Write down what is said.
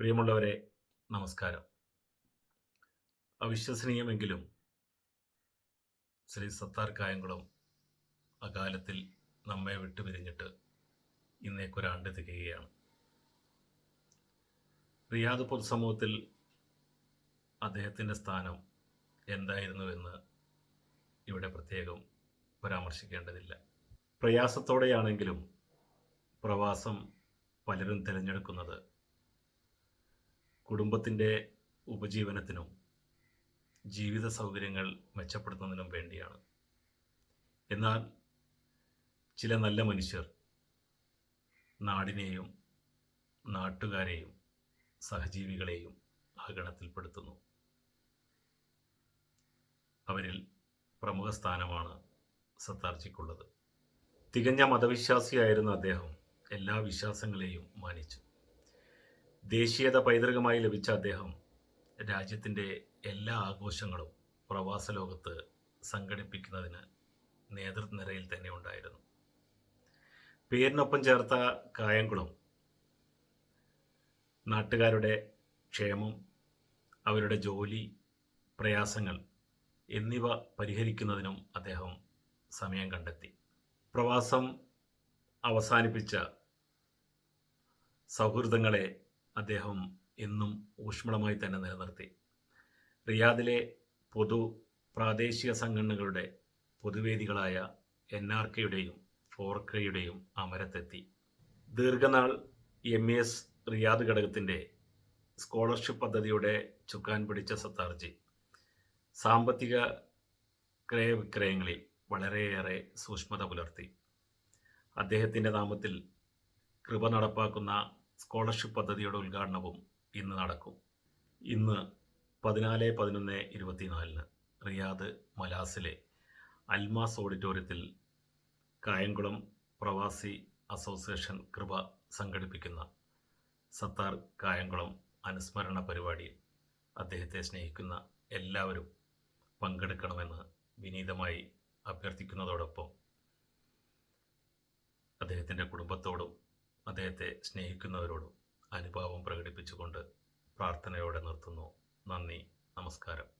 പ്രിയമുള്ളവരെ നമസ്കാരം. അവിശ്വസനീയമെങ്കിലും ശ്രീ സത്താർ കായംകുളം അകാലത്തിൽ നമ്മെ വിട്ടുപിരിഞ്ഞിട്ട് ഇന്നേക്കൊരാണ്ട് തികയുകയാണ്. റിയാദ് പൊതുസമൂഹത്തിൽ അദ്ദേഹത്തിന്റെ സ്ഥാനം എന്തായിരുന്നുവെന്ന് ഇവിടെ പ്രത്യേകം പരാമർശിക്കേണ്ടതില്ല. പ്രയാസത്തോടെയാണെങ്കിലും പ്രവാസം പലരും തിരഞ്ഞെടുക്കുന്നത് കുടുംബത്തിന്റെ ഉപജീവനത്തിനും ജീവിത സൗകര്യങ്ങൾ മെച്ചപ്പെടുത്തുന്നതിനും വേണ്ടിയാണ്. എന്നാൽ ചില നല്ല മനുഷ്യർ നാടിനെയും നാട്ടുകാരെയും സഹജീവികളെയും ആ അവരിൽ പ്രമുഖ സ്ഥാനമാണ് സത്താർജിക്കുള്ളത്. തികഞ്ഞ മതവിശ്വാസിയായിരുന്ന അദ്ദേഹം എല്ലാ വിശ്വാസങ്ങളെയും മാനിച്ചു. ദേശീയത പൈതൃകമായി ലഭിച്ച അദ്ദേഹം രാജ്യത്തിന്റെ എല്ലാ ആഘോഷങ്ങളും പ്രവാസ ലോകത്ത് സംഘടിപ്പിക്കുന്നതിന് നേതൃനിരയിൽ തന്നെ ഉണ്ടായിരുന്നു. പേരിനൊപ്പം ചേർത്ത കായംകുളം നാട്ടുകാരുടെ ക്ഷേമം അവരുടെ ജോലി പ്രയാസങ്ങൾ എന്നിവ പരിഹരിക്കുന്നതിനും അദ്ദേഹം സമയം കണ്ടെത്തി. പ്രവാസം അവസാനിപ്പിച്ച സൗഹൃദങ്ങളെ അദ്ദേഹം എന്നും ഊഷ്മളമായി തന്നെ നിലനിർത്തി. റിയാദിലെ പൊതു പ്രാദേശിക സംഘടനകളുടെ പൊതുവേദികളായ എൻ ആർ കെയുടെയും ഫോർക്കയുടെയും അമരത്തെത്തി. ദീർഘനാൾ എം എസ് റിയാദ് ഘടകത്തിന്റെ സ്കോളർഷിപ്പ് പദ്ധതിയുടെ ചുക്കാൻ പിടിച്ച സത്താർജി സാമ്പത്തിക ക്രയവിക്രയങ്ങളിൽ വളരെയേറെ സൂക്ഷ്മത പുലർത്തി. അദ്ദേഹത്തിന്റെ നാമത്തിൽ കൃപ നടപ്പാക്കുന്ന സ്കോളർഷിപ്പ് പദ്ധതിയുടെ ഉദ്ഘാടനവും ഇന്ന് നടക്കും. ഇന്ന് പതിനാല് പതിനൊന്ന് ഇരുപത്തിനാലിന് റിയാദ് മലാസിലെ അൽമാസ് ഓഡിറ്റോറിയത്തിൽ കായംകുളം പ്രവാസി അസോസിയേഷൻ കൃപ സംഘടിപ്പിക്കുന്ന സത്താർ കായംകുളം അനുസ്മരണ പരിപാടിയിൽ അദ്ദേഹത്തെ സ്നേഹിക്കുന്ന എല്ലാവരും പങ്കെടുക്കണമെന്ന് വിനീതമായി അഭ്യർത്ഥിക്കുന്നതോടൊപ്പം അദ്ദേഹത്തിന്റെ കുടുംബത്തോടും അദ്ദേഹത്തെ സ്നേഹിക്കുന്നവരോടും അനുഭാവം പ്രകടിപ്പിച്ചുകൊണ്ട് പ്രാർത്ഥനയോടെ നിർത്തുന്നു. നന്ദി. നമസ്കാരം.